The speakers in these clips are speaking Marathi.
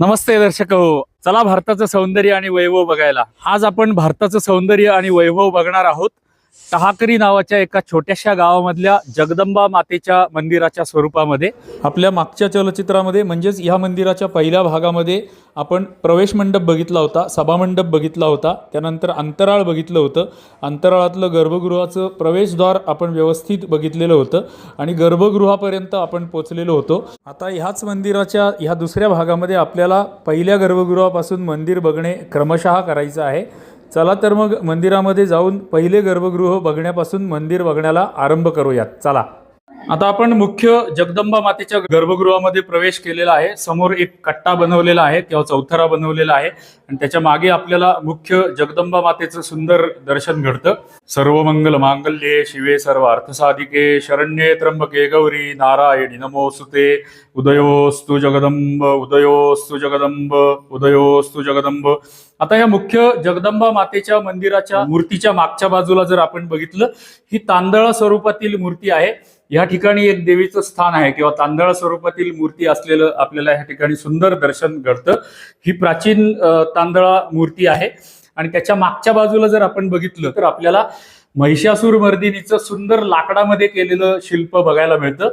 नमस्ते दर्शक हो. चला भारताचं सौंदर्य आणि वैभव बघायला. आज आपण भारताचं सौंदर्य आणि वैभव बघणार आहोत. टहाकरी नावाच्या एका छोट्याशा गावामधल्या जगदंबा मातेच्या मंदिराच्या स्वरूपामध्ये आपल्या मागच्या चलचित्रामध्ये म्हणजेच ह्या मंदिराच्या पहिल्या भागामध्ये आपण प्रवेश मंडप बघितला होता सभामंडप बघितला होता त्यानंतर अंतराळ बघितलं होतं. अंतराळातलं गर्भगृहाचं प्रवेशद्वार आपण व्यवस्थित बघितलेलं होतं आणि गर्भगृहापर्यंत आपण पोचलेलो होतो. आता ह्याच मंदिराच्या ह्या दुसऱ्या भागामध्ये आपल्याला पहिल्या गर्भगृहापासून मंदिर बघणे क्रमशः करायचं आहे. चला तर मग मंदिरामध्ये जाऊन पहिले गर्भगृह बघण्यापासून मंदिर बघण्याला आरंभ करूयात. चला. आता आपण मुख्य जगदंबा मातेच्या गर्भगृहामध्ये प्रवेश केलेला आहे. समोर एक कट्टा बनवलेला आहे. किंवा चौथरा बनवलेला आहे. आणि त्याच्यामागे आपल्याला मुख्य जगदंबा मातेचं सुंदर दर्शन घडतं. सर्व मंगल मांगल्ये शिवे सर्व अर्थसाधिके शरण्ये त्र्यंबके गौरी नारायणी नमोसुते उदयोस्तु जगदंब उदयोस्तु जगदंब उदयोस्तु जगदंब. आता या मुख्य जगदंबा मातेच्या मंदिराच्या मूर्तीच्या मागच्या बाजूला जर आपण बघितलं ही तांदळा स्वरूपातील मूर्ती आहे. या ठिकाणी एक देवीचं स्थान आहे किंवा तांदळा स्वरूपातील मूर्ती असलेलं आपल्याला या ठिकाणी सुंदर दर्शन घडतं. ही प्राचीन तांदळा मूर्ती आहे. आणि त्याच्या मागच्या बाजूला जर आपण बघितलं तर आपल्याला महिषासूर मर्दिनीचं सुंदर लाकडामध्ये केलेलं शिल्प बघायला मिळतं.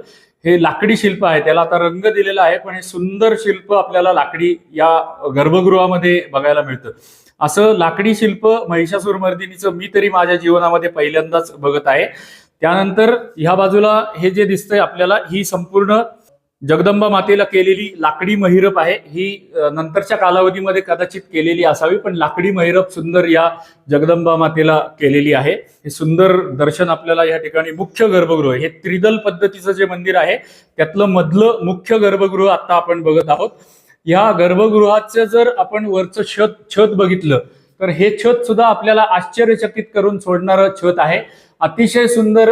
हे लाकडी शिल्प आहे त्याला आता रंग दिलेला आहे पण हे सुंदर शिल्प आपल्याला लाकडी या गर्भगृहामध्ये बघायला मिळतं. असं लाकडी शिल्प महिषासूर मर्दिनीचं मी तरी माझ्या जीवनामध्ये पहिल्यांदाच बघत आहे. त्यानंतर ह्या बाजूला हे जे दिसतंय आपल्याला ही संपूर्ण जगदंबा मातेला केलेली लाकडी महिरप आहे. ही नंतरच्या कालावधीमध्ये कदाचित केलेली असावी पण लाकडी महिरप सुंदर या जगदंबा मातेला केलेली आहे. हे सुंदर दर्शन आपल्याला या ठिकाणी मुख्य गर्भगृह हे त्रिदल पद्धतीचं जे मंदिर आहे त्यातलं मधलं मुख्य गर्भगृह आता आपण बघत आहोत. या गर्भगृहाचं जर आपण वरचं छत छत बघितलं तर हे छत सुद्धा आपल्याला आश्चर्यचकित करून सोडणारं छत आहे. अतिशय सुंदर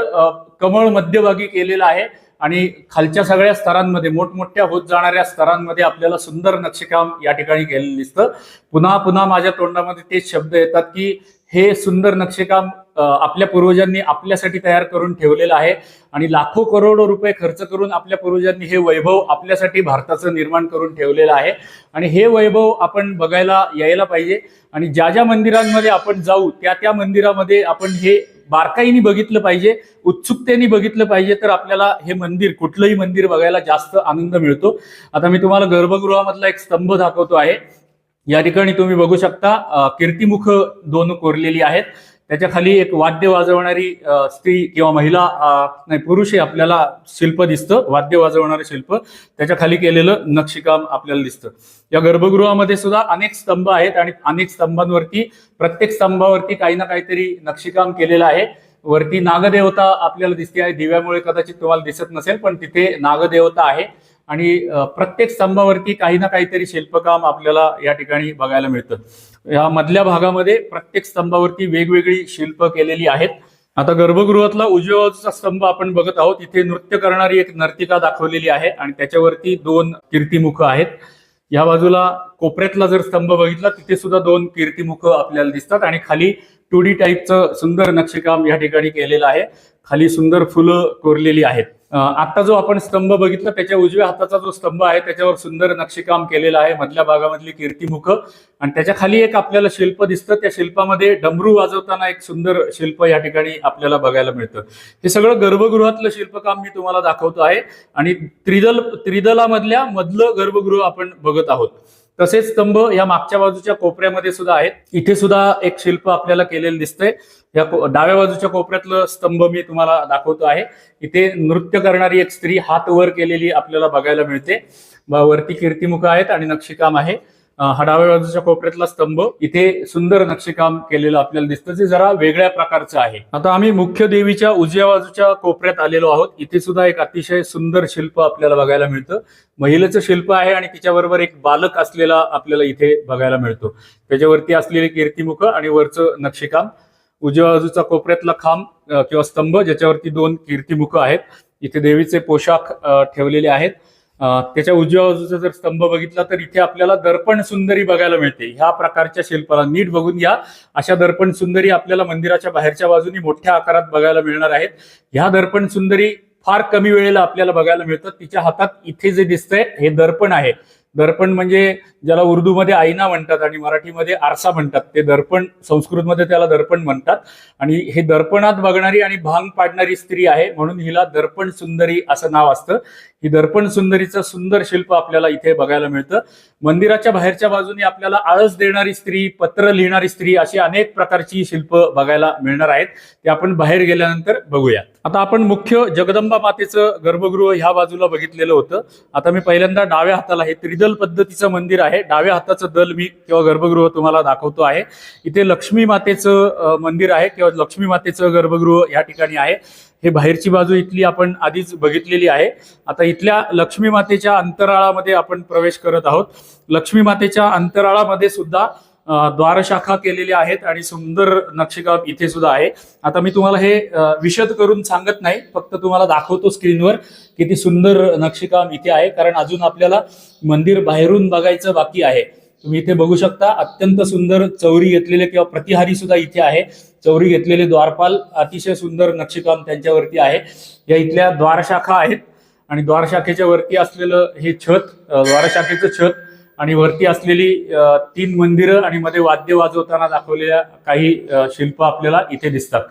कमळ मध्यभागी केलेलं आहे. आणि खालच्या सगळ्या स्तरांमध्ये मोठमोठ्या होत जाणाऱ्या स्तरांमध्ये आपल्याला सुंदर नक्षीकाम या ठिकाणी केलेलं दिसतं. पुन्हा पुन्हा माझ्या तोंडामध्ये तेच शब्द येतात की हे सुंदर नक्षीकाम आपल्या पूर्वजांनी आपल्यासाठी तयार करून ठेवलेलं आहे आणि लाखो करोडो रुपये खर्च करून आपल्या पूर्वजांनी हे वैभव आपल्यासाठी भारताचं निर्माण करून ठेवलेलं आहे. आणि हे वैभव आपण बघायला यायला पाहिजे आणि ज्या ज्या मंदिरांमध्ये आपण जाऊ त्या त्या मंदिरामध्ये आपण हे बारकाईने बघितलं पाहिजे उत्सुकतेने बघितलं पाहिजे तर आपल्याला हे मंदिर कुठलंही मंदिर बघायला जास्त आनंद मिळतो. आता मी तुम्हाला गर्भगृहामधला एक स्तंभ दाखवतो आहे. या ठिकाणी तुम्ही बघू शकता कीर्तिमुख दोन कोरलेली आहेत. त्याच्याखाली एक वाद्य वाजवणारी स्त्री किंवा महिला नाही पुरुष हे आपल्याला शिल्प दिसतं. वाद्य वाजवणारं शिल्प. त्याच्याखाली केलेलं नक्षीकाम आपल्याला दिसतं. या गर्भगृहामध्ये सुद्धा अनेक स्तंभ आहेत आणि अनेक स्तंभांवरती प्रत्येक स्तंभावरती काही ना काहीतरी नक्षीकाम केलेलं आहे. वरती नागदेवता आपल्याला दिसते आहे. दिव्यामुळे कदाचित तुम्हाला दिसत नसेल पण तिथे नागदेवता आहे. आणि प्रत्येक स्तंभावरती काही ना काहीतरी शिल्पकाम आपल्याला या ठिकाणी बघायला मिळतं. या मधल्या भागामध्ये प्रत्येक स्तंभावरती वेगवेगळी शिल्प केलेली आहेत. आता गर्भगृहातला उजव्या स्तंभ आपण बघत आहोत. इथे नृत्य करणारी एक नर्तिका दाखवलेली आहे आणि त्याच्यावरती दोन कीर्तिमुख आहेत. या बाजूला कोपऱ्यातला जर स्तंभ बघितला तिथे सुद्धा दोन कीर्तिमुख आपल्याला दिसतात आणि खाली टू डी टाईपचं सुंदर नक्षीकाम या ठिकाणी केलेलं आहे. खाली सुंदर फुलं कोरलेली आहेत. आता जो आपण स्तंभ बघितला त्याच्या उजव्या हाताचा जो स्तंभ आहे त्याच्यावर सुंदर नक्षीकाम केलेलं आहे. मधल्या भागामधली कीर्तिमुख आणि त्याच्याखाली एक आपल्याला शिल्प दिसतं. त्या शिल्पामध्ये डमरू वाजवताना एक सुंदर शिल्प या ठिकाणी आपल्याला बघायला मिळतं. हे सगळं गर्भगृहातलं शिल्पकाम मी तुम्हाला दाखवतो आहे. आणि त्रिदल त्रिदलामधल्या मधलं गर्भगृह आपण बघत आहोत. तसेच स्तंभ या मागच्या बाजूच्या कोपऱ्यामध्ये सुद्धा आहेत. इथे सुद्धा एक शिल्प आपल्याला केलेलं दिसतंय. या डाव्या बाजूच्या कोपऱ्यातलं स्तंभ मी तुम्हाला दाखवतो आहे. इथे नृत्य करणारी एक स्त्री हात वर केलेली आपल्याला बघायला मिळते. वरती कीर्तिमुख आहेत आणि नक्षीकाम आहे. अं, डाव्या बाजूच्या कोपऱ्यातला स्तंभ. इथे सुंदर नक्षीकाम केलेलं आपल्याला दिसतं. जे जरा वेगळ्या प्रकारचं आहे. आता आम्ही मुख्य देवीच्या उजव्या बाजूच्या कोपऱ्यात आलेलो आहोत. इथे सुद्धा एक अतिशय सुंदर शिल्प आपल्याला बघायला मिळतं. महिलेचं शिल्प आहे आणि तिच्याबरोबर एक बालक असलेला आपल्याला इथे बघायला मिळतो. त्याच्यावरती असलेले कीर्तिमुख आणि वरचं नक्षीकाम. उजव्या बाजूचा कोपऱ्यातला खांब किंवा स्तंभ ज्याच्यावरती दोन कीर्तिमुख आहेत. इथे देवीचे पोशाख ठेवलेले आहेत. त्याच्या उजव्या बाजूचा जर स्तंभ बघितला तर इथे आपल्याला दर्पण सुंदरी बघायला मिळते. ह्या प्रकारच्या शिल्पाला नीट बघून घ्या. अशा दर्पण सुंदरी आपल्याला मंदिराच्या बाहेरच्या बाजूनी मोठ्या आकारात बघायला मिळणार आहेत. ह्या दर्पण सुंदरी फार कमी वेळेला आपल्याला बघायला मिळतं तिच्या हातात इथे जे दिसतंय हे दर्पण आहे. दर्पण म्हणजे ज्याला उर्दूमध्ये आईना म्हणतात आणि मराठीमध्ये आरसा म्हणतात. ते दर्पण संस्कृतमध्ये त्याला दर्पण म्हणतात. आणि हे दर्पणात बघणारी आणि भांग पाडणारी स्त्री आहे. म्हणून हिला दर्पण सुंदरी असं नाव असतं. ही दर्पण सुंदरीचं सुंदर शिल्प आपल्याला इथे बघायला मिळतं. मंदिराच्या बाहेरच्या बाजूने आपल्याला आळस देणारी स्त्री पत्र लिहिणारी स्त्री अशी अनेक प्रकारची शिल्प बघायला मिळणार आहेत. ते आपण बाहेर गेल्यानंतर बघूया. आता आपण मुख्य जगदंबा मातेचं गर्भगृह ह्या बाजूला बघितलेलं होतं. आता मी पहिल्यांदा डाव्या हाताला हे त्रिदल पद्धतीचं मंदिर आहे. डाव्या हाताचं दल मी किंवा गर्भगृह तुम्हाला दाखवतो आहे. इथे लक्ष्मी मातेचं मंदिर आहे किंवा लक्ष्मी मातेचं गर्भगृह या ठिकाणी आहे. हे बाहेरची बाजू इथली आपण आधीच बघितलेली आहे. आता इथल्या लक्ष्मी मातेच्या अंतराळामध्ये आपण प्रवेश करत आहोत. लक्ष्मी मातेच्या अंतराळामध्ये सुद्धा द्वारशाखा केलेल्या आहेत आणि सुंदर नक्षीकाम इथे सुद्धा आहे. आता मी तुम्हाला हे विशद करून सांगत नाही फक्त तुम्हाला दाखवतो स्क्रीनवर किती सुंदर नक्षीकाम इथे आहे कारण अजून आपल्याला मंदिर बाहेरून बघायचं बाकी आहे. तुम्ही इथे बघू शकता अत्यंत सुंदर चौरी घेतलेले किंवा प्रतिहारी सुद्धा इथे आहे. चौरी घेतलेले द्वारपाल अतिशय सुंदर नक्षीकाम त्यांच्यावरती आहे. या इथल्या द्वारशाखा आहेत आणि द्वारशाखेच्या वरती असलेलं हे छत द्वारशाखेचं छत आणि वरती असलेली तीन मंदिरं आणि मध्ये वाद्य वाजवताना दाखवलेल्या काही शिल्प आपल्याला इथे दिसतात.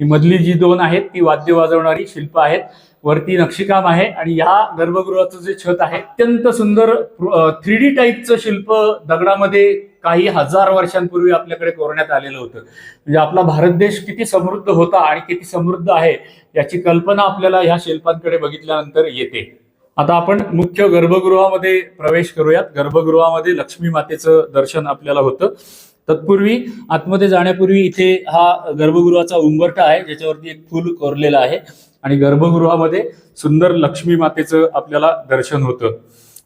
ही मधली जी दोन आहेत ती वाद्य वाजवणारी शिल्प आहेत. वरती नक्षीकाम आहे आणि या गर्भगृहाचं जे छत आहे अत्यंत सुंदर थ्री डी टाईपचं शिल्प दगडामध्ये काही हजार वर्षांपूर्वी आपल्याकडे कोरण्यात आलेलं होतं. म्हणजे आपला भारत देश किती समृद्ध होता आणि किती समृद्ध आहे याची कल्पना आपल्याला ह्या शिल्पांकडे बघितल्यानंतर येते. आता आपण मुख्य गर्भगृहामध्ये प्रवेश करूयात. गर्भगृहामध्ये लक्ष्मी मातेचं दर्शन आपल्याला होतं. तत्पूर्वी आतमध्ये जाण्यापूर्वी इथे हा गर्भगृहाचा उंबरठा आहे ज्याच्यावरती एक फूल कोरलेला आहे. आणि गर्भगृहामध्ये सुंदर लक्ष्मी मातेचं आपल्याला दर्शन होतं.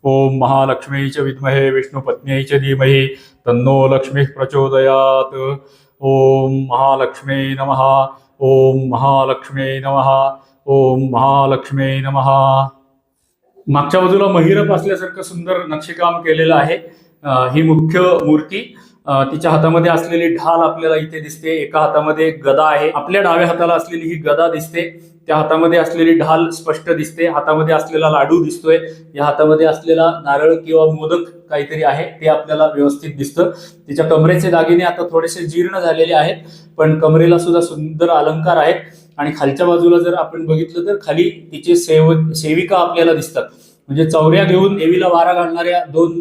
ओम महालक्ष्मीच्या विद्महे विष्णू पत्नीच्या धीमहि तन्नो लक्ष्मी प्रचोदयात. ओम महालक्ष्मी नमः. ओम महालक्ष्मी नमः. ओम महालक्ष्मी नमहा मागच्या बाजूला महिरप असल्यासारखं सुंदर नक्षीकाम केलेलं आहे. ही मुख्य मूर्ती तिच्या हातामध्ये असलेली ढाल आपल्याला इथे दिसते. एका हातामध्ये गदा आहे. आपल्या डाव्या हाताला असलेली ही गदा दिसते. त्या हातामध्ये असलेली ढाल स्पष्ट दिसते. हातामध्ये असलेला लाडू दिसतोय. या हातामध्ये असलेला नारळ किंवा मोदक काहीतरी आहे ते आपल्याला व्यवस्थित दिसतं. तिच्या कमरेचे दागिने आता थोडेसे जीर्ण झालेले आहेत पण कमरेला सुद्धा सुंदर अलंकार आहेत. आणि खालच्या बाजूला जर आपण बघितलं तर खाली तिचे सेव सेविका आपल्याला दिसतात. म्हणजे चौऱ्या घेऊन देवीला वारा घालणाऱ्या दोन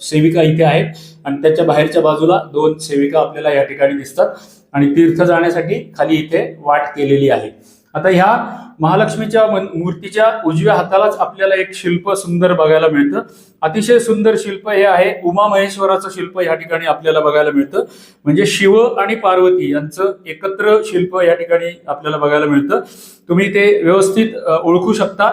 सेविका इथे आहेत. आणि त्याच्या बाहेरच्या बाजूला दोन सेविका आपल्याला या ठिकाणी दिसतात. आणि तीर्थ जाण्यासाठी खाली इथे वाट केलेली आहे. आता ह्या महालक्ष्मीच्या मूर्तीच्या उजव्या हातालाच आपल्याला एक शिल्प सुंदर बघायला मिळतं. अतिशय सुंदर शिल्प हे आहे. उमा महेश्वराचं शिल्प या ठिकाणी आपल्याला बघायला मिळतं. म्हणजे शिव आणि पार्वती यांचं एकत्र शिल्प या ठिकाणी आपल्याला बघायला मिळतं. तुम्ही ते व्यवस्थित ओळखू शकता.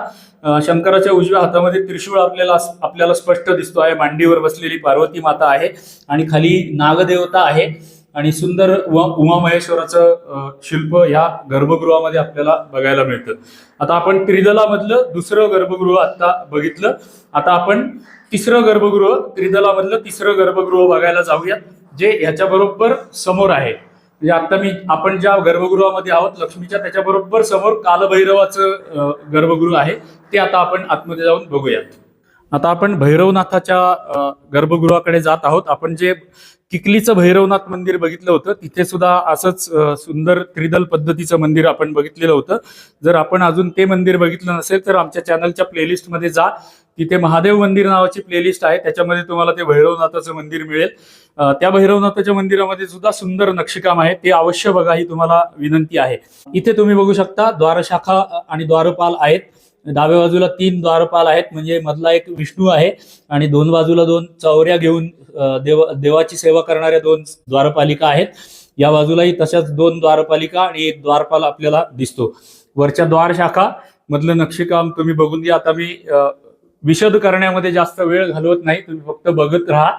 शंकराच्या उजव्या हातामध्ये त्रिशूळ आपल्याला आपल्याला स्पष्ट दिसतो आहे. मांडीवर बसलेली पार्वती माता आहे आणि खाली नागदेवता आहे आणि सुंदर उमा महेश्वराचं शिल्प या गर्भगृहामध्ये आपल्याला बघायला मिळतं. आता आपण त्रिदलामधलं दुसरं गर्भगृह आता बघितलं. आता आपण तिसरं गर्भगृह त्रिदलामधलं तिसरं गर्भगृह बघायला जाऊयात जे ह्याच्याबरोबर समोर आहे. म्हणजे आता मी आपण ज्या गर्भगृहामध्ये आहोत लक्ष्मीच्या त्याच्या बरोबर समोर कालभैरवाचं गर्भगृह आहे ते आता आपण आतमध्ये जाऊन बघूयात आता आपण भैरवनाथाच्या गर्भगृहाकडे जात आहोत. आपण जे किकलीचं भैरवनाथ मंदिर बघितलं होतं तिथे सुद्धा असंच सुंदर त्रिदल पद्धतीचं मंदिर आपण बघितलेलं होतं. जर आपण अजून ते मंदिर बघितलं नसेल तर आमच्या चॅनलच्या प्लेलिस्टमध्ये जा. तिथे महादेव मंदिर नावाची प्लेलिस्ट आहे. त्याच्यामध्ये तुम्हाला ते भैरवनाथाचं मंदिर मिळेल. त्या भैरवनाथाच्या मंदिरामध्ये सुद्धा सुंदर नक्षीकाम आहे. ते अवश्य बघा ही तुम्हाला विनंती आहे. इथे तुम्ही बघू शकता द्वारशाखा आणि द्वारपाल आहेत. डाव्या बाजूला तीन द्वारपाल आहेत. म्हणजे मधला एक विष्णू आहे आणि दोन बाजूला दोन चौऱ्या घेऊन देव देवाची सेवा करणाऱ्या दोन द्वारपालिका आहेत. या बाजूलाही तशाच दोन द्वारपालिका आणि एक द्वारपाल आपल्याला दिसतो. वरच्या द्वारशाखा मधलं नक्षीकाम तुम्ही बघून घ्या. आता मी विशद करण्यामध्ये जास्त वेळ घालवत नाही. तुम्ही फक्त बघत राहा.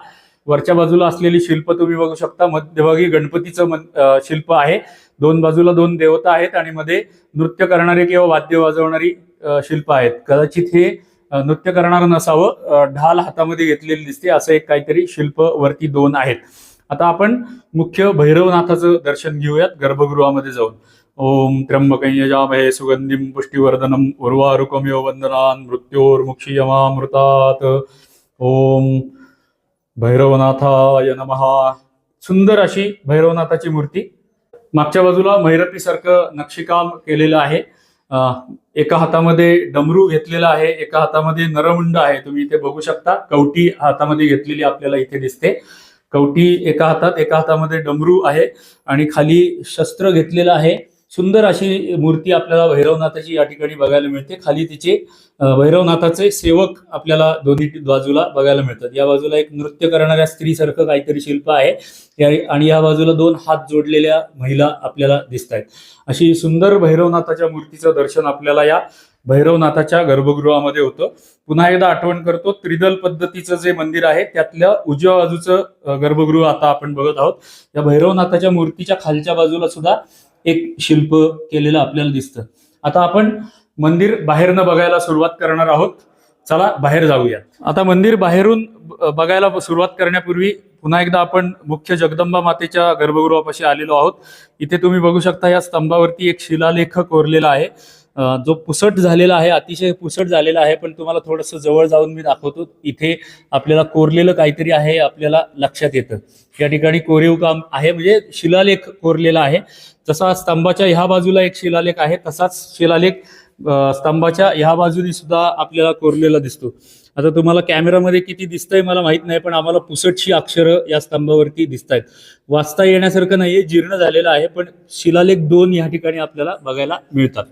वरच्या बाजूला असलेली शिल्प तुम्ही बघू शकता. मध्यभागी गणपतीचं शिल्प आहे. दोन बाजूला दोन देवता आहेत आणि मध्ये नृत्य करणारे किंवा वाद्य वाजवणारी शिल्प आहेत. कदाचित हे नृत्य करणारं नसावं. ढाल हातामध्ये घेतलेली दिसते. असं एक काहीतरी शिल्प वरती दोन आहेत. आता आपण मुख्य भैरवनाथाचं दर्शन घेऊयात. गर्भगृहामध्ये जाऊन. ओम त्र्यंबकयजामहे यजामहे सुगंधिं पुष्टिवर्धनम् उर्वारुकमिव वंदनान् मृत्योर्मुक्षीयमामृतात्। ओम भैरवनाथाय नमहा सुंदर अशी भैरवनाथाची मूर्ती। मागच्या बाजूला मैरतीसारखं नक्षीकाम केलेलं आहे. एका हातामध्ये डमरू घेतलेला आहे एका हातामध्ये नरमुंड आहे. तुम्ही इथे बघू शकता कवटी हातामध्ये घेतलेली आपल्याला इथे दिसते. कवटी एका हातात एका हातामध्ये डमरू आहे आणि खाली शस्त्र घेतलेलं आहे. सुंदर अशी मूर्ती आपल्याला भैरवनाथाची या ठिकाणी बघायला मिळते. खाली तिचे भैरवनाथाचे सेवक आपल्याला दोन्ही बाजूला बघायला मिळतात. या बाजूला एक नृत्य करणाऱ्या स्त्रीसारखं काहीतरी शिल्प आहे. आणि या बाजूला दोन हात जोडलेल्या महिला आपल्याला दिसत आहेत अशी सुंदर भैरवनाथाच्या मूर्तीचं दर्शन आपल्याला या भैरवनाथाच्या गर्भगृहामध्ये होतं. पुन्हा एकदा आठवण करतो त्रिदल पद्धतीचं जे मंदिर आहे त्यातल्या उजव्या बाजूचं गर्भगृह आता आपण बघत आहोत. या भैरवनाथाच्या मूर्तीच्या खालच्या बाजूला सुद्धा एक शिल्प केलेलं आपल्याला दिसतं. आता आपण मंदिर बाहेरनं बघायला सुरुवात करणार आहोत. चला बाहेर जाऊया. आता मंदिर बाहेरून बघायला सुरुवात करण्यापूर्वी पुन्हा एकदा आपण मुख्य जगदंबा मातेच्या गर्भगृहापाशी आलेलो आहोत. इथे तुम्ही बघू शकता या स्तंभावरती एक शिलालेख कोरलेला आहे. जो पुसट झालेला आहे अतिशय पुसट झालेला आहे पण तुम्हाला थोडंसं जवळ जाऊन मी दाखवतो. इथे आपल्याला कोरलेलं काहीतरी आहे हे आपल्याला लक्षात येतं. या ठिकाणी कोरीव काम आहे म्हणजे शिलालेख कोरलेला आहे. जसा स्तंभाच्या ह्या बाजूला एक शिलालेख आहे तसाच शिलालेख स्तंभाच्या ह्या बाजूने सुद्धा आपल्याला कोरलेला दिसतो. आता तुम्हाला कॅमेरामध्ये किती दिसतंय मला माहीत नाही पण आम्हाला पुसटशी अक्षरं या स्तंभावरती दिसत आहेत वाचता येण्यासारखं नाहीये जीर्ण झालेलं आहे पण शिलालेख दोन या ठिकाणी आपल्याला बघायला मिळतात.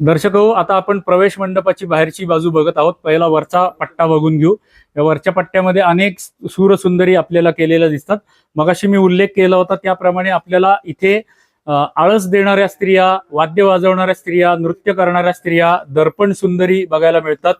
दर्शक हो आता आपण प्रवेश मंडपाची बाहेरची बाजू बघत आहोत. पहिला वरचा पट्टा बघून घेऊ. या वरच्या पट्ट्यामध्ये अनेक सूरसुंदरी आपल्याला केलेल्या दिसतात. मगाशी मी उल्लेख केला होता त्याप्रमाणे आपल्याला इथे आळस देणाऱ्या स्त्रिया वाद्य वाजवणाऱ्या स्त्रिया नृत्य करणाऱ्या स्त्रिया दर्पण सुंदरी बघायला मिळतात.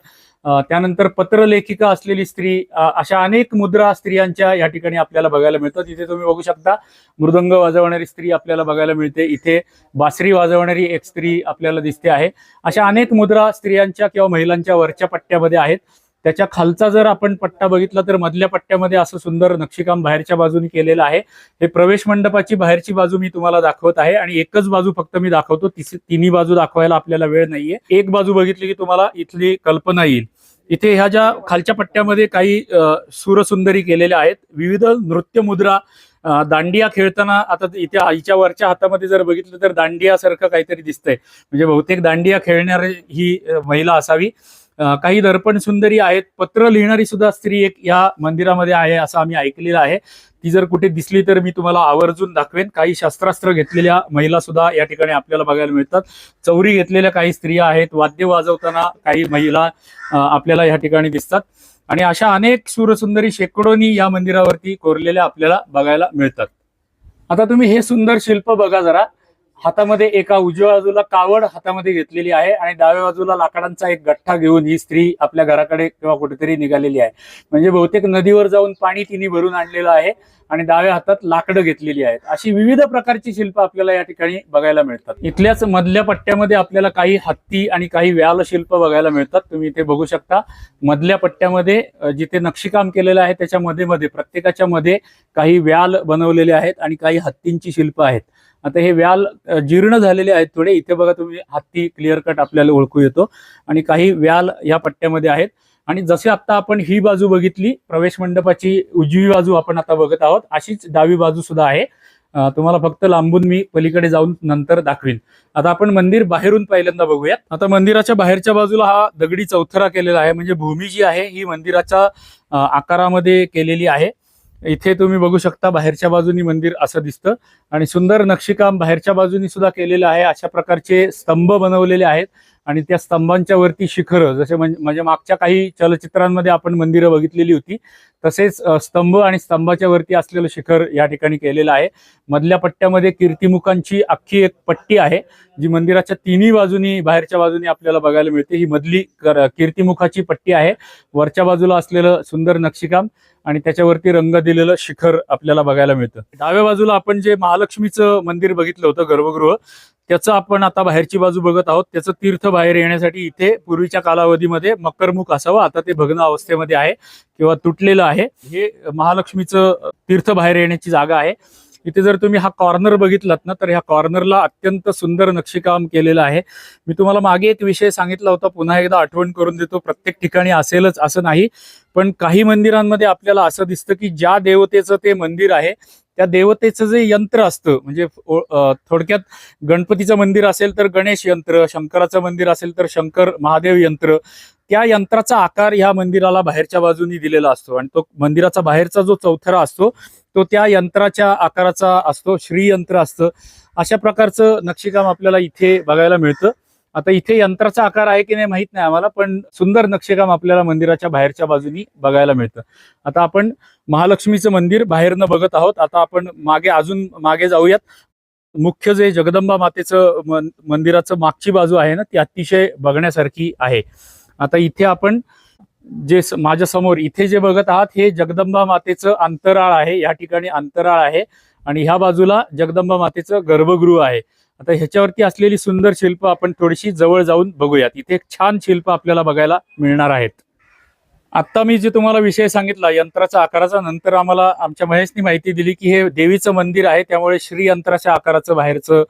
त्यानंतर पत्रलेखिका असलेली स्त्री अशा अनेक मुद्रा स्त्रियांच्या या ठिकाणी आपल्याला बघायला मिळतात. इथे तुम्ही बघू शकता मृदंग वाजवणारी स्त्री आपल्याला बघायला मिळते. इथे बासरी वाजवणारी एक स्त्री आपल्याला दिसते आहे. अशा अनेक मुद्रा स्त्रियांच्या किंवा महिलांच्या वरच्या पट्ट्यामध्ये आहेत. त्याच्या खालचा जर आपण पट्टा बघितला तर मधल्या पट्ट्यामध्ये असं सुंदर नक्षीकाम बाहेरच्या बाजूने केलेलं आहे. हे प्रवेश मंडपाची बाहेरची बाजू मी तुम्हाला दाखवत आहे आणि एकच बाजू फक्त मी दाखवतो. तिन्ही बाजू दाखवायला आपल्याला वेळ नाहीये. एक बाजू बघितली की तुम्हाला इथली कल्पना येईल. इथे ह्या ज्या खालच्या पट्ट्यामध्ये काही सुरसुंदरी सूरसुंदरी केलेल्या आहेत. विविध नृत्य मुद्रा दांडिया खेळताना आता इथे आईच्या वरच्या हातामध्ये जर बघितलं तर दांडियासारखं काहीतरी दिसतंय. म्हणजे बहुतेक दांडिया खेळणारी ही महिला असावी. काही दर्पण सुंदरी आहेत. पत्र लिहिणारी सुद्धा स्त्री एक या मंदिरामध्ये आहे असं आम्ही ऐकलेलं आहे. ती जर कुठे दिसली तर मी तुम्हाला आवर्जून दाखवेन. काही शस्त्रास्त्र घेतलेल्या महिला सुद्धा या ठिकाणी आपल्याला बघायला मिळतात. चौरी घेतलेल्या काही स्त्रिया आहेत. वाद्य वाजवताना काही महिला आपल्याला या ठिकाणी दिसतात. आणि अशा अनेक सूरसुंदरी शेकडोनी या मंदिरावरती कोरलेल्या आपल्याला बघायला मिळतात. आता तुम्ही हे सुंदर शिल्प बघा जरा. हातामध्ये एका उजव्या बाजूला कावड हातामध्ये घेतलेली आहे आणि डाव्या बाजूला लाकडांचा एक गठ्ठा घेऊन ही स्त्री आपल्या घराकडे किंवा कुठेतरी निघालेली आहे. म्हणजे बहुतेक नदीवर जाऊन पाणी तिने भरून आणलेलं आहे आणि डाव्या हातात लाकडं घेतलेली आहेत. अशी विविध प्रकारची शिल्प आपल्याला या ठिकाणी बघायला मिळतात. इथल्याच मधल्या पट्ट्यामध्ये आपल्याला काही हत्ती आणि काही व्याल शिल्प बघायला मिळतात. तुम्ही इथे बघू शकता. मधल्या पट्ट्यामध्ये जिथे नक्षीकाम केलेलं आहे त्याच्या मध्ये मध्ये प्रत्येकाच्या मध्ये काही व्याल बनवलेले आहेत आणि काही हत्तींची शिल्प आहेत. आता हे व्याल जीर्ण झालेले आहेत थोडे. इथे बघा तुम्ही हत्ती क्लिअर कट आपल्याला ओळखू येतो. आणि काही व्याल या पट्ट्यामध्ये आहेत. आणि जसे आता आपण ही बाजू बघितली प्रवेश मंडपाची उजवी बाजू आपण आता बघत आहोत अशीच डावी बाजू सुद्धा आहे. तुम्हाला फक्त लांबून मी पलीकडे जाऊन नंतर दाखवीन. आता आपण मंदिर बाहेरून पहिल्यांदा बघूयात. आता मंदिराच्या बाहेरच्या बाजूला हा दगडी चौथरा केलेला आहे. म्हणजे भूमी जी आहे ही मंदिराच्या आकारामध्ये केलेली आहे. इथे तुम्ही बघू शकता बाहेरच्या बाजूनी मंदिर असं दिसतं. आणि सुंदर नक्षीकाम बाहेरच्या बाजूनी सुद्धा केलेलं आहे. अशा प्रकारचे स्तंभ बनवलेले आहेत. आणि त्या स्तंभांच्या वरती शिखरं जसे म्हणजे म्हणजे मागच्या काही चलचित्रांमध्ये आपण मंदिरं बघितलेली होती. तसेच स्तंभ आणि स्तंभाच्या वरती असलेलं शिखर या ठिकाणी केलेलं आहे. मधल्या पट्ट्यामध्ये कीर्तिमुखांची अख्खी एक पट्टी आहे जी मंदिराच्या तिन्ही बाजूनी बाहेरच्या बाजूनी आपल्याला बघायला मिळते. ही मधली कीर्तिमुखाची पट्टी आहे. वरच्या बाजूला असलेलं सुंदर नक्षीकाम आणि त्याच्यावरती रंग दिलेलं शिखर आपल्याला बघायला मिळतं. डाव्या बाजूला आपण जे महालक्ष्मीचं मंदिर बघितलं होतं गर्भगृह त्याचं आपण आता बाहेरची बाजू बघत आहोत. त्याचं तीर्थ बाहेर येण्यासाठी इथे पूर्वीच्या कालावधीमध्ये मकरमुख असावं. आता ते भग्न अवस्थेमध्ये आहे किंवा तुटलेलं आहे. हे महालक्ष्मीचं तीर्थ बाहेर येण्याची जागा आहे. इथे जर तुम्ही हा कॉर्नर बघितलात ना तर ह्या कॉर्नरला अत्यंत सुंदर नक्षीकाम केलेलं आहे. मी तुम्हाला मागे एक विषय सांगितला होता पुन्हा एकदा आठवण करून देतो. प्रत्येक ठिकाणी असेलच असं नाही पण काही मंदिरांमध्ये आपल्याला असं दिसतं की ज्या देवतेचं ते मंदिर आहे त्या देवतेचं जे यंत्र असतं म्हणजे थोडक्यात गणपतीचं मंदिर असेल तर गणेश यंत्र शंकराचं मंदिर असेल तर शंकर महादेव यंत्र त्या यंत्राचा आकार ह्या मंदिराला बाहेरच्या बाजूनी दिलेला असतो. आणि तो मंदिराचा बाहेरचा जो चौथरा असतो तो त्या यंत्राच्या आकाराचा असतो श्रीयंत्र असतं. अशा प्रकारचं नक्षीकाम आपल्याला इथे बघायला मिळतं. आता इथे यंत्राचा आकार आहे की नाही माहीत नाही आम्हाला पण सुंदर नक्षीकाम आपल्याला मंदिराच्या बाहेरच्या बाजूनी बघायला मिळतं. आता आपण महालक्ष्मीचं मंदिर बाहेरनं बघत आहोत. आता आपण मागे अजून मागे जाऊयात. मुख्य जे जगदंबा मातेचं मंदिराचं मागची बाजू आहे ना ती अतिशय बघण्यासारखी आहे. आता इथे आपण जे स- माझ्यासमोर इथे जे बघत आहात हे जगदंबा मातेचं अंतराळ आहे. या ठिकाणी अंतराळ आहे आणि ह्या बाजूला जगदंबा मातेचं गर्भगृह आहे. आता ह्याच्यावरती असलेली सुंदर शिल्प आपण थोडीशी जवळ जाऊन बघूयात. इथे एक छान शिल्प आपल्याला बघायला मिळणार आहेत. आत्ता मी जे तुम्हाला विषय सांगितला यंत्राच्या आकाराचा नंतर आम्हाला आमच्या महेशनी माहिती दिली की हे देवीचं मंदिर आहे त्यामुळे श्री यंत्राच्या आकाराचं बाहेरचं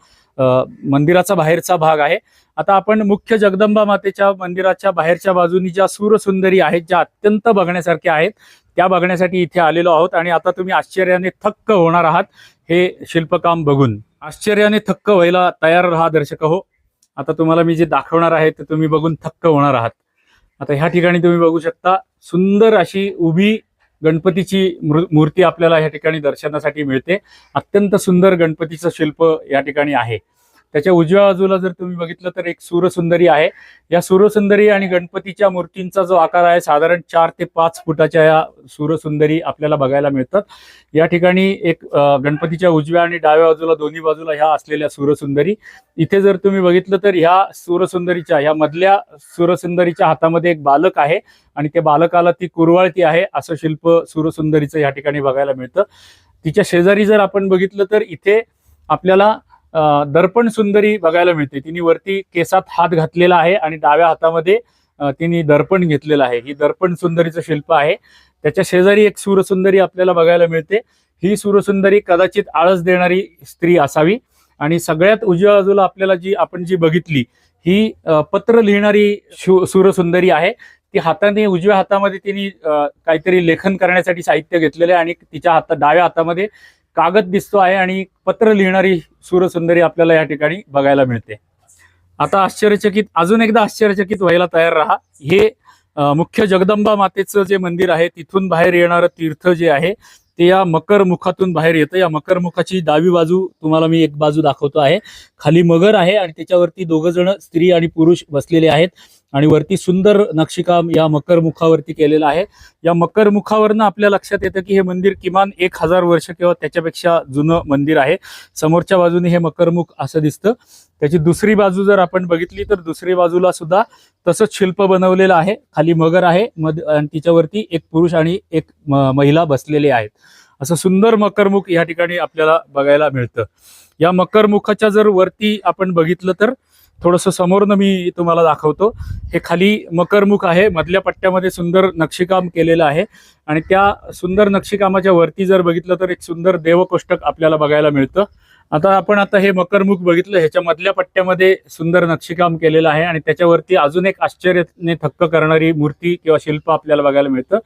मंदिराचा बाहेरचा भाग आहे. आता आपण मुख्य जगदंबा मातेच्या मंदिराच्या बाहेरच्या बाजूनी ज्या सूरसुंदरी आहेत ज्या अत्यंत बघण्यासारख्या आहेत त्या बघण्यासाठी इथे आलेलो आहोत आणि आता तुम्ही आश्चर्याने थक्क होणार आहात हे शिल्पकाम बघून. आश्चर्याने थक्क व्हायला तयार राहा दर्शक हो. आता तुम्हाला मी जे दाखवणार आहे ते तुम्ही बघून थक्क होणार आहात. आता ह्या ठिकाणी तुम्ही बघू शकता सुंदर अशी उभी गणपतीची मृ- मूर्ती आपल्याला या ठिकाणी दर्शनासाठी मिळते. अत्यंत सुंदर गणपतीचं शिल्प या ठिकाणी आहे. त्याच्या उजव्या बाजूला जर तुम्ही बघितलं तर एक सूरसुंदरी आहे. या सूरसुंदरी आणि गणपतीच्या मूर्तींचा जो आकार आहे साधारण चार ते पाच फुटाच्या या सूरसुंदरी आपल्याला बघायला मिळतात. या ठिकाणी एक गणपतीच्या उजव्या आणि डाव्या बाजूला दोन्ही बाजूला ह्या असलेल्या सूरसुंदरी. इथे जर तुम्ही बघितलं तर ह्या सूरसुंदरीच्या ह्या मधल्या सूरसुंदरीच्या हातामध्ये एक बालक आहे आणि त्या बालकाला ती कुरवाळती आहे असं शिल्प सूरसुंदरीचं या ठिकाणी बघायला मिळतं. तिच्या शेजारी जर आपण बघितलं तर इथे आपल्याला दर्पण सुंदरी बघायला मिळते. तिने वरती केसात हात घातलेला आहे आणि डाव्या हातामध्ये तिने दर्पण घेतलेलं आहे. ही दर्पण सुंदरीचं शिल्प आहे. त्याच्या शेजारी एक सूरसुंदरी आपल्याला बघायला मिळते. ही सूरसुंदरी कदाचित आळस देणारी स्त्री असावी. आणि सगळ्यात उजव्या बाजूला आपल्याला जी आपण जी बघितली ही पत्र लिहिणारी सूरसुंदरी आहे. ती हाताने उजव्या हातामध्ये तिने काहीतरी लेखन करण्यासाठी साहित्य घेतलेलं आहे आणि तिच्या हातात डाव्या हातामध्ये कागद दिसतो आहे आणि पत्र लिहिणारी सूरसुंदरी आपल्याला या ठिकाणी बघायला मिळते. आता आश्चर्यचकित अजून एकदा आश्चर्यचकित व्हायला तयार राहा. हे मुख्य जगदंबा मातेचं जे मंदिर आहे तिथून बाहेर येणारं तीर्थ जे आहे ते या मकरमुखातून बाहेर येतं. या मकरमुखाची डावी बाजू तुम्हाला मी एक बाजू दाखवतो आहे. खाली मगर आहे आणि त्याच्यावरती दोघं जण स्त्री आणि पुरुष बसलेले आहेत. आणि वरती सुंदर नक्षीकाम या मकरमुखावरती केलेलं आहे. या मकरमुखावरनं आपल्या लक्षात येतं की हे मंदिर किमान एक हजार वर्ष किंवा त्याच्यापेक्षा जुनं मंदिर आहे. समोरच्या बाजूने हे मकरमुख असं दिसतं. त्याची दुसरी बाजू जर आपण बघितली तर दुसरी बाजूला सुद्धा तसंच शिल्प बनवलेलं आहे. खाली मगर आहे. मध आणि तिच्यावरती एक पुरुष आणि एक महिला बसलेले आहेत. असं सुंदर मकरमुख या ठिकाणी आपल्याला बघायला मिळतं. या मकरमुखाच्या जर वरती आपण बघितलं तर थोडंसं समोरनं मी तुम्हाला दाखवतो. हे खाली मकरमुख आहे. मधल्या पट्ट्यामध्ये सुंदर नक्षीकाम केलेलं आहे. आणि त्या सुंदर नक्षीकामाच्या वरती जर बघितलं तर एक सुंदर देवकोष्टक आपल्याला बघायला मिळतं. आता आपण आता हे मकरमुख बघितलं. ह्याच्या मधल्या पट्ट्यामध्ये सुंदर नक्षीकाम केलेलं आहे. आणि त्याच्यावरती अजून एक आश्चर्याने थक्क करणारी मूर्ती किंवा शिल्प आपल्याला बघायला मिळतं.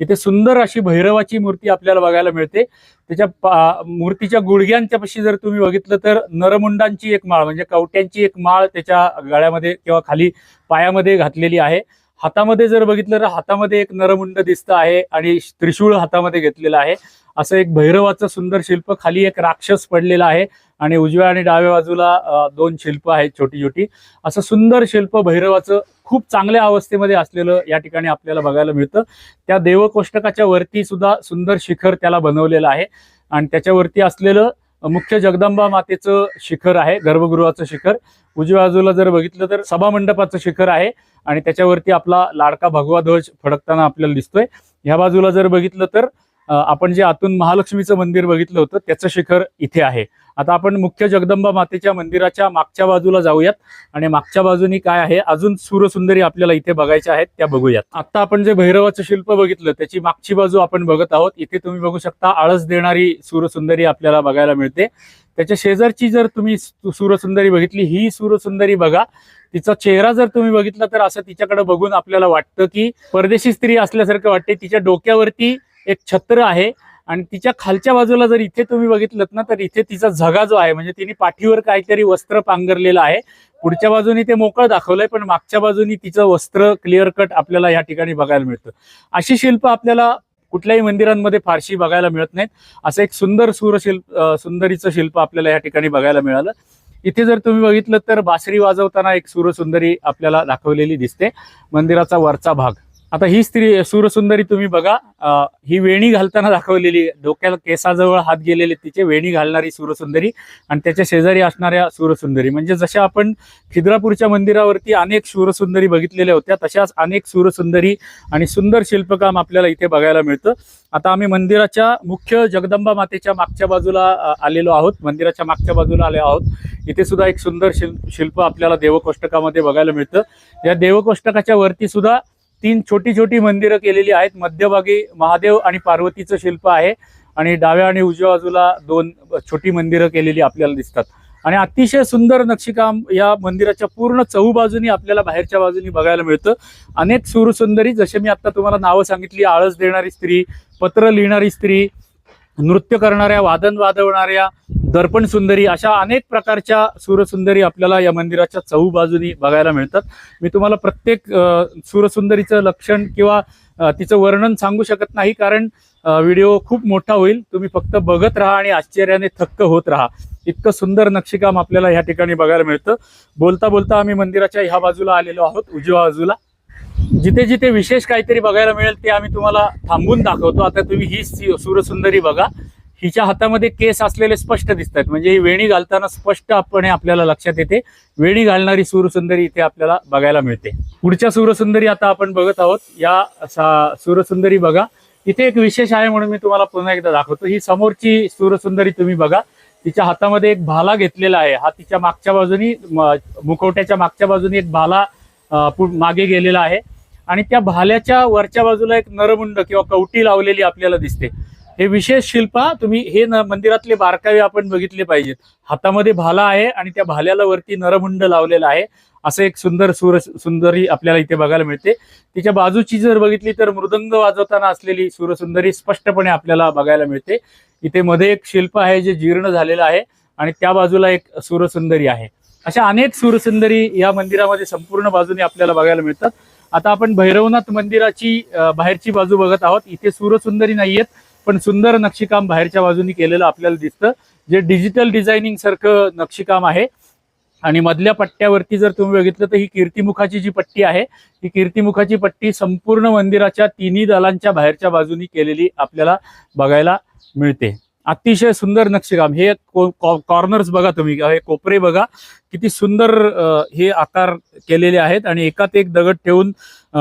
इथे सुंदर अशी भैरवाची मूर्ती आपल्याला बघायला मिळते. त्याच्या पा- मूर्तीच्या गुडघ्यांच्या पशी जर तुम्ही बघितलं तर नरमुंडांची एक माळ म्हणजे कवट्यांची एक माळ त्याच्या गळ्यामध्ये किंवा खाली पायामध्ये घातलेली आहे. हातामध्ये जर बघितलं तर हातामध्ये एक नरमुंड दिसतं आहे आणि त्रिशूळ हातामध्ये घेतलेलं आहे. असं एक भैरवाचं सुंदर शिल्प खाली एक राक्षस पडलेला आहे आणि उजव्या आणि डाव्या बाजूला दोन शिल्प आहेत छोटी छोटी असं सुंदर शिल्प भैरवाचं खूप चांगल्या अवस्थेमध्ये असलेलं या ठिकाणी आपल्याला बघायला मिळतं. त्या देवकोष्टकाच्या वरती सुद्धा सुंदर शिखर त्याला बनवलेलं आहे आणि त्याच्यावरती असलेलं मुख्य जगदंबा मातेचं शिखर आहे गर्भगृहाचं शिखर. उजव्या बाजूला जर बघितलं तर सभामंडपाचं शिखर आहे आणि त्याच्यावरती आपला लाडका भगवा ध्वज फडकताना आपल्याला दिसतोय. ह्या बाजूला जर बघितलं तर आपण जे आतून महालक्ष्मीचं मंदिर बघितलं होतं त्याचं शिखर इथे आहे. आता आपण मुख्य जगदंबा मातेच्या मंदिराच्या मागच्या बाजूला जाऊयात. आणि मागच्या बाजूनी काय आहे? अजून सूरसुंदरी आपल्याला इथे बघायच्या आहेत त्या बघूयात. आता आपण जे भैरवाचं शिल्प बघितलं त्याची मागची बाजू आपण बघत आहोत. इथे तुम्ही बघू शकता आळस देणारी सूरसुंदरी आपल्याला बघायला मिळते. त्याच्या शेजारची जर तुम्ही सु- सूरसुंदरी बघितली ही सूरसुंदरी बघा. तिचा चेहरा जर तुम्ही बघितला तर असं तिच्याकडे बघून आपल्याला वाटतं की परदेशी स्त्री असल्यासारखं वाटते. तिच्या डोक्यावरती एक छत्र आहे आणि तिच्या खालच्या बाजूला जर इथे तुम्ही बघितलं ना तर इथे तिचा झगा जो आहे म्हणजे तिने पाठीवर काहीतरी वस्त्र पांघरलेलं आहे. पुढच्या बाजूनी ते मोकळं दाखवलंय पण मागच्या बाजूनी तिचं वस्त्र क्लिअर कट आपल्याला या ठिकाणी बघायला मिळतं. अशी शिल्प आपल्याला कुठल्याही मंदिरांमध्ये फारशी बघायला मिळत नाहीत. असं एक सुंदर सूरशिल्प सुंदरीचं शिल्प आपल्याला या ठिकाणी बघायला मिळालं. इथे जर तुम्ही बघितलं तर बासरी वाजवताना एक सूरसुंदरी आपल्याला दाखवलेली दिसते. मंदिराचा वरचा भाग. आता ही स्त्री सूरसुंदरी तुम्ही बघा ही वेणी घालताना दाखवलेली डोक्याला केसाजवळ हात गेलेले तिचे वेणी घालणारी सूरसुंदरी आणि त्याच्या शेजारी असणाऱ्या सूरसुंदरी. म्हणजे जशा आपण खिद्रापूरच्या मंदिरावरती अनेक सूरसुंदरी बघितलेल्या होत्या तशाच अनेक सूरसुंदरी आणि सुंदर शिल्पकाम आपल्याला इथे बघायला मिळतं. आता आम्ही मंदिराच्या मुख्य जगदंबा मातेच्या मागच्या बाजूला आलेलो आहोत. मंदिराच्या मागच्या बाजूला आले आहोत. इथे सुद्धा एक सुंदर शिल्प शिल्प आपल्याला देवकोष्टकामध्ये बघायला मिळतं. या देवकोष्टकाच्या वरती सुद्धा तीन छोटी छोटी मंदिरं केलेली आहेत. मध्यभागी महादेव आणि पार्वतीचं शिल्प आहे. आणि डाव्या आणि उजव्या बाजूला दोन छोटी मंदिरं केलेली आपल्याला दिसतात. आणि अतिशय सुंदर नक्षीकाम या मंदिराच्या पूर्ण चहूबाजूनी आपल्याला बाहेरच्या बाजूनी बघायला मिळतं. अनेक सुरसुंदरी जसे मी आता तुम्हाला नावं सांगितली आळस देणारी स्त्री पत्र लिहिणारी स्त्री नृत्य करणाऱ्या वादन वादवणाऱ्या दर्पण सुंदरी अशा अनेक प्रकारच्या सूरसुंदरी आपल्याला या मंदिराच्या चहू बाजूनी बघायला मिळतात. मी तुम्हाला प्रत्येक सूरसुंदरीचं लक्षण किंवा तिचं वर्णन सांगू शकत नाही कारण व्हिडिओ खूप मोठा होईल. तुम्ही फक्त बघत राहा आणि आश्चर्याने थक्क होत राहा. इतकं सुंदर नक्षीकाम आपल्याला ह्या ठिकाणी बघायला मिळतं. बोलता बोलता आम्ही मंदिराच्या ह्या बाजूला आलेलो आहोत उजव्या बाजूला. जिथे जिथे विशेष काहीतरी बघायला मिळेल ते आम्ही तुम्हाला थांबून दाखवतो. आता तुम्ही ही सूरसुंदरी बघा. हिच्या हातामध्ये केस असलेले स्पष्ट दिसतात. म्हणजे ही वेणी घालताना स्पष्टपणे आपल्याला लक्षात येते. वेणी घालणारी सूरसुंदरी इथे आपल्याला बघायला मिळते. पुढच्या सूरसुंदरी आता आपण बघत आहोत. या सूरसुंदरी बघा. इथे एक विशेष आहे म्हणून मी तुम्हाला पुन्हा एकदा दाखवतो. ही समोरची सूरसुंदरी तुम्ही बघा. तिच्या हातामध्ये एक भाला घेतलेला आहे. हा तिच्या मागच्या बाजूनी मुखवट्याच्या मागच्या बाजूनी एक भाला मागे गेलेला आहे. आणि त्या भाल्याच्या वरच्या बाजूला एक नरमुंड किंवा कवटी लावलेली आपल्याला दिसते. हे विशेष शिल्पा तुम्ही हे न मंदिरातले बारकावे आपण बघितले पाहिजेत. हातामध्ये भाला आहे आणि त्या भाल्याला वरती नरमुंड लावलेला आहे. असं एक सुंदर सूर सुंदरी आपल्याला इथे बघायला मिळते. तिच्या बाजूची जर बघितली तर मृदंग वाजवताना असलेली सूरसुंदरी स्पष्टपणे आपल्याला बघायला मिळते. इथे मध्ये एक शिल्प आहे जे जीर्ण झालेलं आहे आणि त्या बाजूला एक सूरसुंदरी आहे. अशा अनेक सूरसुंदरी या मंदिरामध्ये संपूर्ण बाजूने आपल्याला बघायला मिळतात. आता आपण भैरवनाथ मंदिराची बाहेरची बाजू बघत आहोत. इथे सूरसुंदरी नाहीयेत. पण सुंदर नक्षीकाम बाहेरच्या बाजूनी केलेलं आपल्याला दिसतं. जे डिजिटल डिझायनिंग सारखं नक्षीकाम आहे. आणि मधल्या पट्ट्यावरती जर तुम्ही बघितलं तर ही कीर्तिमुखाची जी पट्टी आहे ही कीर्तिमुखाची पट्टी संपूर्ण मंदिराच्या तिन्ही दलांच्या बाहेरच्या बाजूनी केलेली आपल्याला बघायला मिळते. अतिशय सुंदर नक्षीकाम. हे कॉर्नर्स बघा तुम्ही. हे कोपरे बघा. किती सुंदर हे आकार केलेले आहेत आणि एकात एक दगड ठेवून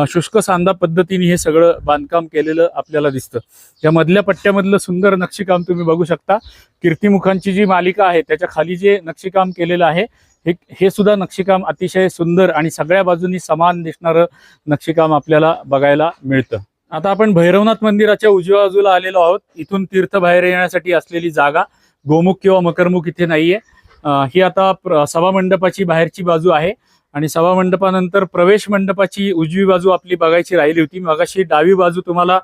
शुष्क सांदा पद्धतीने हे सगळं बांधकाम केलेलं आपल्याला दिसतं. या मधल्या पट्ट्यामधलं सुंदर नक्षीकाम तुम्ही बघू शकता. कीर्तिमुखांची जी मालिका आहे त्याच्याखाली जे नक्षीकाम केलेलं आहे हे हे सुद्धा नक्षीकाम अतिशय सुंदर आणि सगळ्या बाजूनी समान दिसणारं नक्षीकाम आपल्याला बघायला मिळतं. आता आपण भैरवनाथ मंदिराच्या उजव्या बाजूला आलेलो आहोत. इथून तीर्थ बाहेर येण्यासाठी असलेली जागा गोमुख किंवा मकरमुख इथे नाहीये. ही आता सभा सभामंडपाची बाहेरची बाजू आहे. आणि सभा मंडपानंतर प्रवेश मंडपाची उजवी बाजू आपली बघायची राहिली होती. मगाशी डावी बाजू तुम्हाला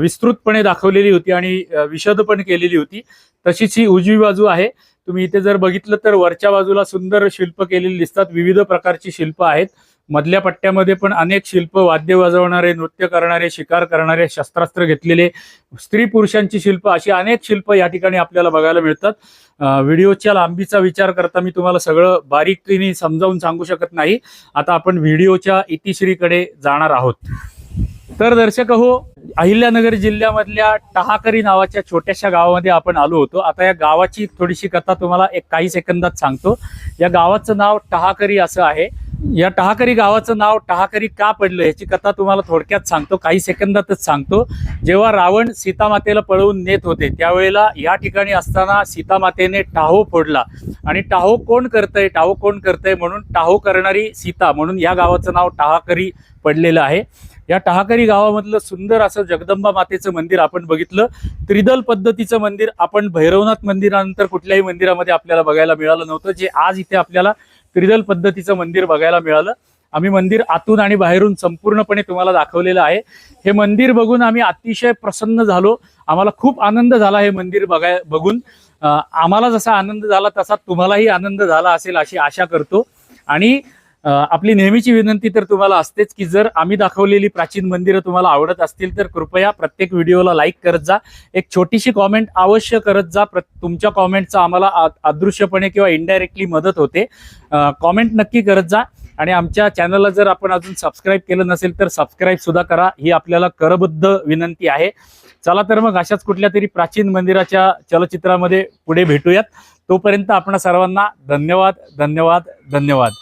विस्तृतपणे दाखवलेली होती आणि विशद पण केलेली होती. तशीच ही उजवी बाजू आहे. तुम्ही इथे जर बघितलं तर वरच्या बाजूला सुंदर शिल्प केलेली दिसतात. विविध प्रकारची शिल्प आहेत. मधल्या पट्ट्यामध्ये पण अनेक शिल्प वाद्य वाजवणारे नृत्य करणारे शिकार करणारे शस्त्रास्त्र घेतलेले स्त्री पुरुषांची शिल्प अशी अनेक शिल्प या ठिकाणी आपल्याला बघायला मिळतात. व्हिडिओच्या लांबीचा विचार करता मी तुम्हाला सगळं बारीकीने समजावून सांगू शकत नाही. आता आपण व्हिडिओच्या इतिश्रीकडे जाणार आहोत. तर दर्शक हो अहिल्यानगर जिल्ह्यामधल्या टहाकरी नावाच्या छोट्याशा गावामध्ये आपण आलो होतो. आता या गावाची थोडीशी कथा तुम्हाला एक काही सेकंदात सांगतो. या गावाचं नाव टहाकरी असं आहे. या टहाकरी गावाचं नाव टहाकरी का पडलं याची कथा तुम्हाला थोडक्यात सांगतो काही सेकंदातच सांगतो. जेव्हा रावण सीतामातेला पळवून नेत होते त्यावेळेला या ठिकाणी असताना सीतामातेने टाहो फोडला. आणि टाहो कोण करतंय टाहो कोण करतंय म्हणून टाहो करणारी सीता म्हणून या गावाचं नाव टहाकरी पडलेलं आहे. या टहाकरी गावामधलं सुंदर असं जगदंबा मातेचं मंदिर आपण बघितलं. त्रिदल पद्धतीचं मंदिर आपण भैरवनाथ मंदिरानंतर कुठल्याही मंदिरामध्ये आपल्याला बघायला मिळालं नव्हतं जे आज इथे आपल्याला त्रिदल पद्धतीचं मंदिर बघायला मिळालं. आम्ही मंदिर आतून आणि बाहेरून संपूर्णपणे तुम्हाला दाखवलेलं आहे. हे मंदिर बघून आम्ही अतिशय प्रसन्न झालो. आम्हाला खूप आनंद झाला हे मंदिर बघाय बघून. आम्हाला जसा आनंद झाला तसा तुम्हालाही आनंद झाला असेल अशी आशा करतो. आणि आपली नेहमीची विनंती तर तुम्हाला असतेच की जर आम्ही दाखवलेली प्राचीन मंदिरं तुम्हाला आवडत असतील तर कृपया प्रत्येक व्हिडिओला लाईक करत जा. एक छोटीशी कॉमेंट अवश्य करत जा. तुमच्या कॉमेंटचा आम्हाला अदृश्यपणे किंवा इनडायरेक्टली मदत होते. कॉमेंट नक्की करत जा. आणि आमच्या चॅनलला जर आपण अजून सबस्क्राईब केलं नसेल तर सबस्क्राईब सुद्धा करा. ही आपल्याला करबद्ध विनंती आहे. चला तर मग अशाच कुठल्या तरी प्राचीन मंदिराच्या चलचित्रामध्ये पुढे भेटूयात. तोपर्यंत आपण सर्वांना धन्यवाद धन्यवाद धन्यवाद.